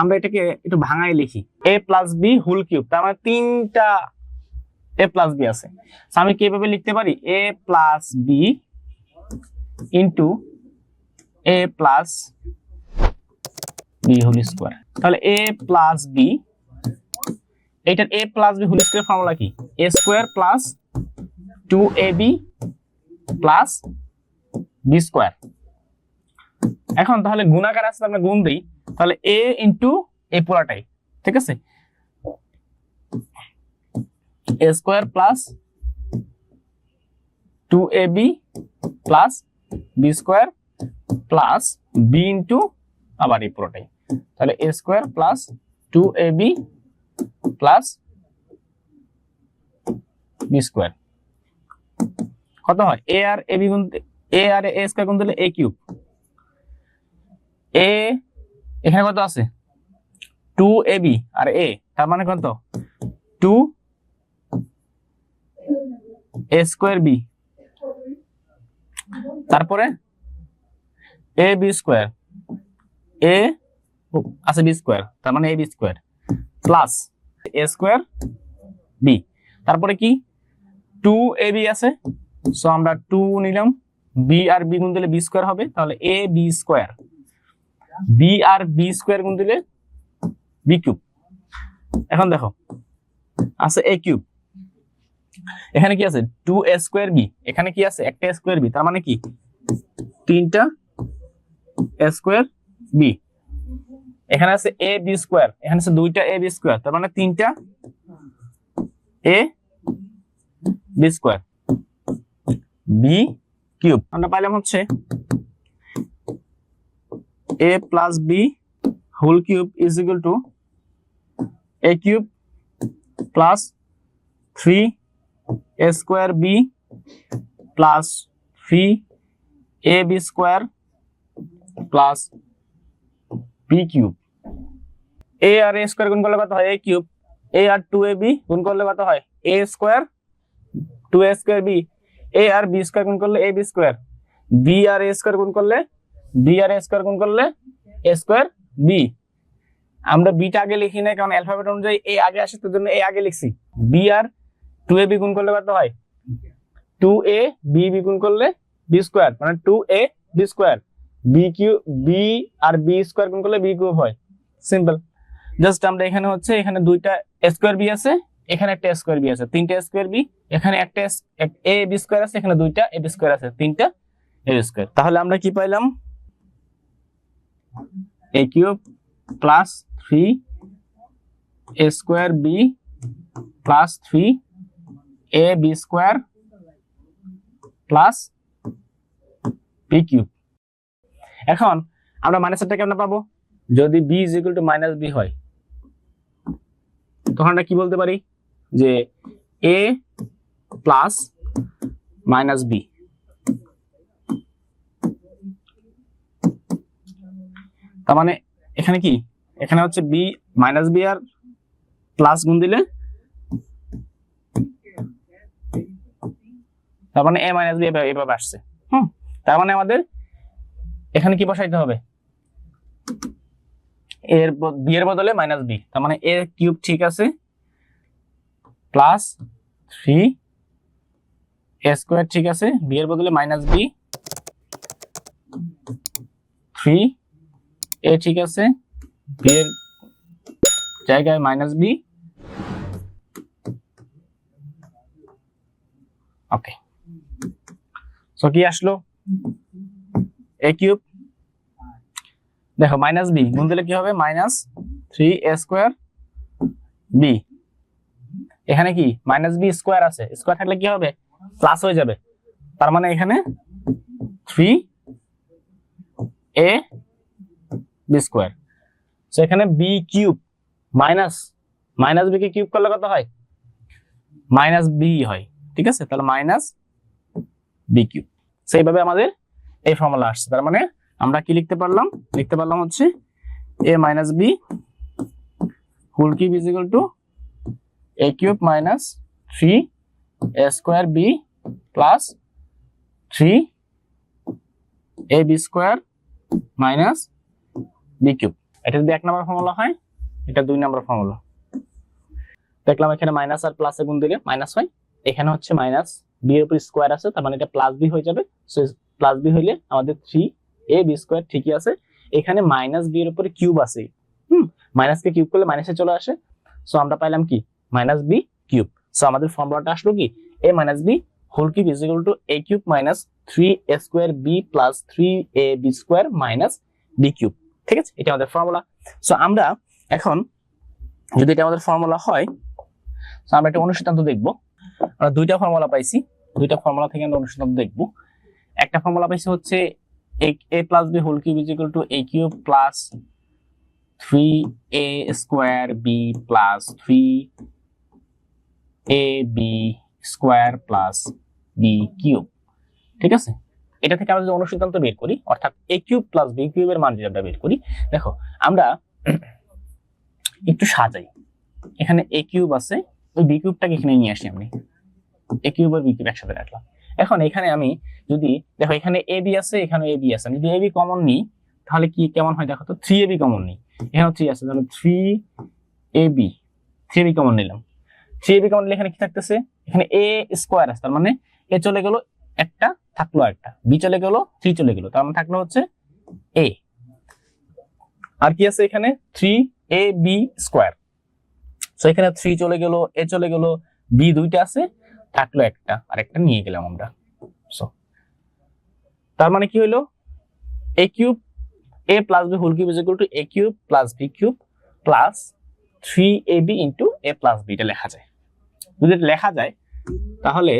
আমরা এটাকে একটু ভাঙাই লিখি। A plus B whole cube তার মানে তিনটা এ প্লাস বি আছে। আমি কীভাবে লিখতে পারি? A plus B into A plus B whole square তাহলে এ প্লাস বি এটার A plus B whole square formula কি? A square plus two A B plus B square এখন তাহলে গুণাকার আছে আমরা গুণ দিই। তাহলে এ ইন্টু এ পুরাটাই ঠিক আছে? A square plus two A B plus B square plus B into আবার এই পুরোটাই তাহলে A square plus two A B plus B square কত হয়? এ আর এ বি গুণ এ আর এ স্কোয়ার গুণ দিলে এ কিউব এ এখানে কত আছে? টু এ বি আর এ তার মানে কত? টু এ স্কোয়ার বি তারপরে? এ বি স্কোয়ার এ আছে বি স্কোয়ার তার মানে A B square plus A square B তারপরে কি? টু এ বি আছে। সো আমরা টু নিলাম। বি আর বি গুণ দিলে বি স্কোয়ার হবে। তাহলে এ বি স্কোয়ার বি আর বি স্কোয়ার গুণ দিলে বি কিউব এখন দেখো, আছে এ কিউব এখানে কি আছে? টু এ স্কোয়ার বি এখানে কি আছে? একটা স্কোয়ার বি তার মানে কি? তিনটা এ স্কোয়ার বি এখানে আছে এ বি স্কোয়ার এখানে আছে দুইটা এ বি স্কোয়ার তার মানে তিনটা A B square B cube আমরা পাইলাম হচ্ছে plus B whole cube is equal to A cube plus three A square B plus three A B square plus B cube A R A square গুণ করলে কত হয়? A cube A আর two A B গুণ করলে কত হয়? A square two A square B A R B square গুণ করলে বি স্কোয়ার বি আর এ স্কোয়ার গুণ করলে বি আর স্কোয়ার গুণ করলে স্কোয়ার বি আমরা বিটা আগে লিখি না কারণ অ্যালফাবেট অনুযায়ী এ আগে আসে তার জন্য এ আগে লিখছি। বি আর টু এ বি গুণ করলে কত হয়? টু এ বি বি গুণ করলে বি স্কোয়ার মানে two A B square B Q B R B square গুণ করলে বি কিউব হয়। সিম্পল জাস্ট আমরা এখানে হচ্ছে, এখানে দুইটা স্কোয়ার বি আছে, এখানে একটা স্কোয়ার বি আছে। তিনটা স্কোয়ার বি এখানে একটা এ বি স্কোয়ার আছে, এখানে দুইটা এ বি স্কোয়ার আছে। তিনটা এ বি স্কোয়ার তাহলে আমরা কি পাইলাম? A cube plus three A square B plus three A B square plus B cube এখন আমরা মাইনাসটা কেমন পাবো? যদি B is equal to minus B হয়, তখন আমরা কি বলতে পারি? যে এ প্লাস মাইনাস বি তার মানে এখানে কি? এখানে হচ্ছে বি মাইনাস বি আর প্লাস গুণ দিলে? তার মানে এ মাইনাস বি এভাবে আসছে। হুম? তার মানে আমাদের এখানে কি বসাইতে হবে? এর বি এর বদলে মাইনাস বি তার মানে এ কিউব ঠিক আছে প্লাস থ্রি এ স্কোয়ার ঠিক আছে বি এর বদলে মাইনাস বি থ্রি এ ঠিক আছে। বি এর জায়গায় মাইনাস বি ওকে সো কি আসলো? এ কিউব দেখো মাইনাস বি গুণ দিলে কি হবে? Minus three A square B এখানে কি? মাইনাস বি স্কোয়ার আছে। স্কোয়ার থাকলে কি হবে? প্লাস হয়ে যাবে। তার মানে এখানে three A B square so এখানে B cube minus minus B কে কিউব করলে কত হয়? মাইনাস বি হয়, ঠিক আছে? তাহলে মাইনাস বি কিউব সেইভাবে আমাদের এই ফর্মুলা আসছে। তার মানে আমরা কি লিখতে পারলাম? লিখতে পারলাম হচ্ছে A minus B whole cube is equal to A cube minus three A square B plus three A B square minus B cube এটা যদি এক নম্বর ফর্মুলা হয়, এটা দুই নম্বর ফর্মুলা দেখলাম এখানে মাইনাস আর প্লাসে গুণ দিলে মাইনাস হয়। এখানে হচ্ছে মাইনাস বি এর উপর স্কোয়ার আছে, তার মানে এটা প্লাস বি হয়ে যাবে। সো প্লাস বি হইলে আমাদের থ্রি এ বি স্কোয়ার ঠিকই আছে। এখানে মাইনাস বি এর উপরে কিউব আছে। হুম মাইনাস কে কিউব করলে মাইনাসে চলে আসে। সো আমরা পাইলাম কি? মাইনাস বি কিউব সো আমাদের ফর্মুলাটা আসলো কি? A minus B whole cube is equal to A cube minus three A square B plus three A B square minus B cube ঠিক আছে? এটা আমাদের ফর্মুলা সো আমরা এখন, যদি এটা আমাদের ফর্মুলা হয় তো আমরা একটা অনুসিদ্ধান্ত দেখব। আমরা দুইটা ফর্মুলা পাইছি। দুইটা ফর্মুলা থেকে আমরা অনুসিদ্ধান্ত দেখব। একটা ফর্মুলা পাইছি হচ্ছে A plus B whole cube is equal to A cube plus three A square B plus three A B square plus B cube ঠিক আছে? এটা থেকে আমরা যদি অনুসিদ্ধান্ত বের করি, অর্থাৎ এ কিউব প্লাস বি কিউবের মান যদি আমরা বের করি, দেখো, আমরা একটু সাজাই। এখানে এ কিউব আছে, ওই বি কিউবটাকে এখানে নিয়ে আসি আমি। এ কিউব আর বি কিউব একসাথে রাখলাম। এখন এখানে আমি যদি, দেখো, এখানে এ বি আছে, এখানে এ বি আছে। আমি যদি এ বি কমন নিই, তাহলে কি কেমন হয় দেখো তো? থ্রি এ বি কমন নিই। এখানে থ্রি আছে, তাহলে three A B three A B common নিলাম। থ্রি এ বি কমন নিলে এখানে কি থাকতেছে? এখানে এ স্কোয়ার আছে, তার মানে এ চলে গেল একটা থাকল একটা। বি চলে গেল থ্রি চলে গেল। তার মানে থাকল হচ্ছে এ আর কি আছে এখানে? Three A B square so এখানে থ্রি চলে গেল এ চলে গেল বি দুইটা আছে, থাকল একটা। আর একটা নিয়ে গেলাম আমরা। সো তার মানে কি হলো A cube A plus B whole cube is equal to A cube plus B cube plus three A B into A plus B এটা লেখা যায়। যদি লেখা যায়, তাহলে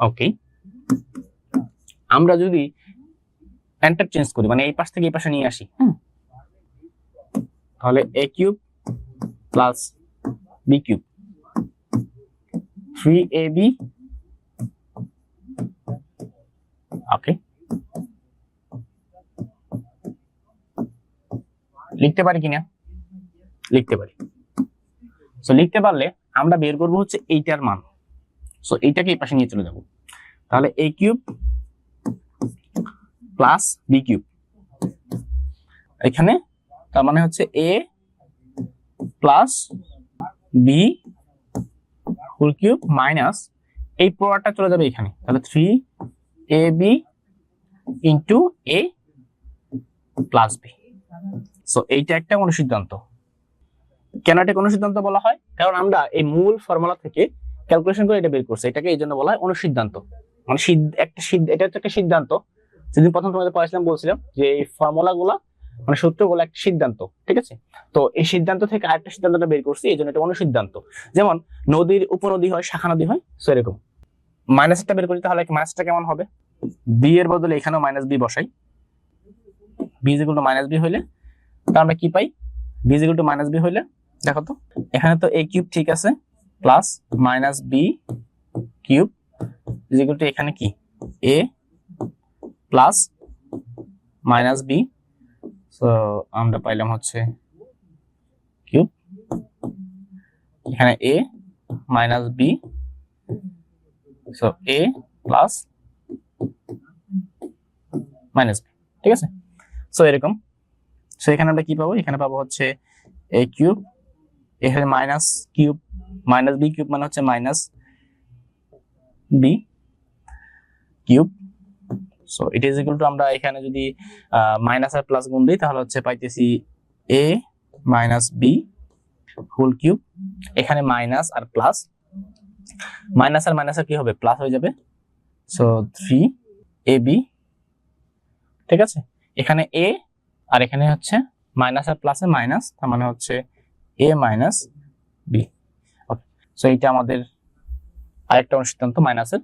ওকে আমরা যদি এন্টার চেঞ্জ করি মানে এই পাশ থেকে এই পাশে নিয়ে আসি, হুম? তাহলে A cube plus B cube three A B okay লিখতে পারি কিনা? লিখতে পারি। সো লিখতে পারলে আমরা বের করব হচ্ছে এইটার মান। সো এইটাকে এই পাশে নিয়ে চলে যাব। তাহলে A cube plus B cube এখানে তার মানে হচ্ছে A plus B whole cube minus এই প্রোডাক্টটা চলে যাবে এখানে। তাহলে three A B into A plus B so এইটা একটা অনুসিদ্ধান্ত কেন এটা অনুসিদ্ধান্ত বলা হয়? কারণ আমরা এই মূল ফর্মুলা থেকে ক্যালকুলেশন করে এটা বের করছি। এটাকে এই জন্য বলা হয় অনুসিদ্ধান্ত। মানে একটা এটা হচ্ছে একটা সিদ্ধান্ত। যেদিন প্রথম তোমাদের পড়াছিলাম বলছিলাম যে এই ফর্মুলা গুলা মানে সূত্রগুলো একটা সিদ্ধান্ত, ঠিক আছে? তো এই সিদ্ধান্ত থেকে আরেকটা সিদ্ধান্তটা বের করছি, এই জন্য এটা অনুসিদ্ধান্ত যেমন নদীর উপনদী হয়, শাখা নদী হয় সো এরকম। মাইনাসটা বের করি, তাহলে মাইনাসটা কেমন হবে? বি এর বদলে এখানেও মাইনাস বি বসাই। B is to minus B হইলে, তা আমরা কি পাই? B is to minus B হইলে, দেখো তো, এখানে তো এ কিউব ঠিক আছে plus minus B cube is to এখানে কি? A plus minus B so আমরা পাইলাম হচ্ছে কিউব। এখানে A minus B so A plus minus B ঠিক আছে? সো এরকম। সো এখানে আমরা কি পাবো? এখানে পাবো হচ্ছে এ কিউব। এখানে minus cube. Minus B cube মানে হচ্ছে minus B cube so it is equal to আমরা এখানে যদি মাইনাস আর প্লাস গুণ দিই, তাহলে হচ্ছে পাইতেছি A minus B whole cube এখানে মাইনাস আর প্লাস মাইনাস আর মাইনাস আর কি হবে? প্লাস হয়ে যাবে। সো থ্রি এ বি ঠিক আছে? এখানে এ আর এখানে হচ্ছে মাইনাস আর প্লাসে মাইনাস তার মানে হচ্ছে A minus B okay so এইটা আমাদের আরেকটা অনুসিদ্ধান্ত মাইনাসের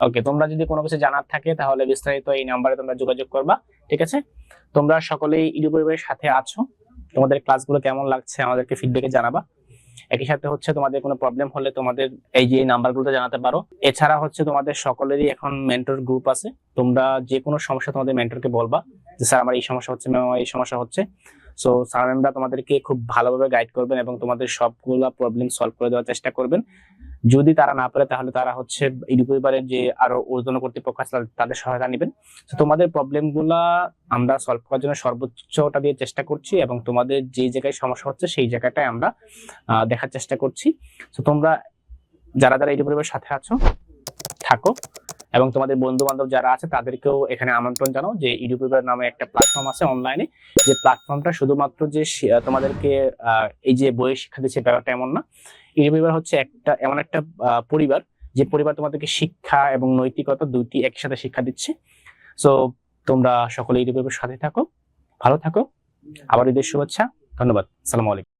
ওকে তোমরা যদি কোনো কিছু জানার থাকে তাহলে বিস্তারিত এই নাম্বারে তোমরা যোগাযোগ করবা, ঠিক আছে? তোমরা সকলেই ইডু পরিবারের সাথে আছো। তোমাদের ক্লাসগুলো কেমন লাগছে আমাদেরকে ফিডব্যাকে জানাবা। একই সাথে হচ্ছে তোমাদের কোনো প্রবলেম হলে তোমাদের এই যে নাম্বারগুলোতে জানাতে পারো। এছাড়া হচ্ছে তোমাদের সকলেরই এখন মেন্টর গ্রুপ আছে। তোমরা যে কোনো সমস্যা তোমাদের মেন্টরকে বলবা যে, স্যার, আমার এই সমস্যা হচ্ছে ম্যাম এই সমস্যা হচ্ছে। সো স্যার ম্যামরা তোমাদেরকে খুব ভালোভাবে গাইড করবেন এবং তোমাদের সবগুলা প্রবলেম সলভ করে দেওয়ার চেষ্টা করবেন। যদি তারা না পারে, তাহলে তারা হচ্ছে ইউটিউবারের যে আরও ঊর্ধ্বতন কর্তৃপক্ষ আছে, তাদের- সহায়তা নেবেন। তো তোমাদের প্রবলেমগুলা আমরা সলভ করার জন্য সর্বোচ্চটা দিয়ে চেষ্টা করছি এবং তোমাদের যে জায়গায় সমস্যা হচ্ছে, সেই জায়গাটায় আমরা দেখার চেষ্টা করছি। তো তোমরা যারা যারা ইউটিউবের সাথে আছো, থাকো। এবং তোমাদের বন্ধু বান্ধব যারা আছে, তাদেরকেও এখানে আমন্ত্রণ জানাও যে ইউটিউবের নামে একটা প্ল্যাটফর্ম আছে অনলাইনে যে প্ল্যাটফর্মটা শুধুমাত্র যে তোমাদেরকে এই যে বইয়ের শিক্ষা দিচ্ছে ব্যাপারটা এমন না। ইউটিউবার হচ্ছে একটা, এমন একটা পরিবার, যে পরিবার তোমাদেরকে শিক্ষা এবং নৈতিকতা দুইটি একসাথে শিক্ষা দিচ্ছে। সো তোমরা সকলে ইউটিউবের সাথে থাকো, ভালো থাকো। আবার ঈদের শুভেচ্ছা। ধন্যবাদ। সালাম আলাইকুম।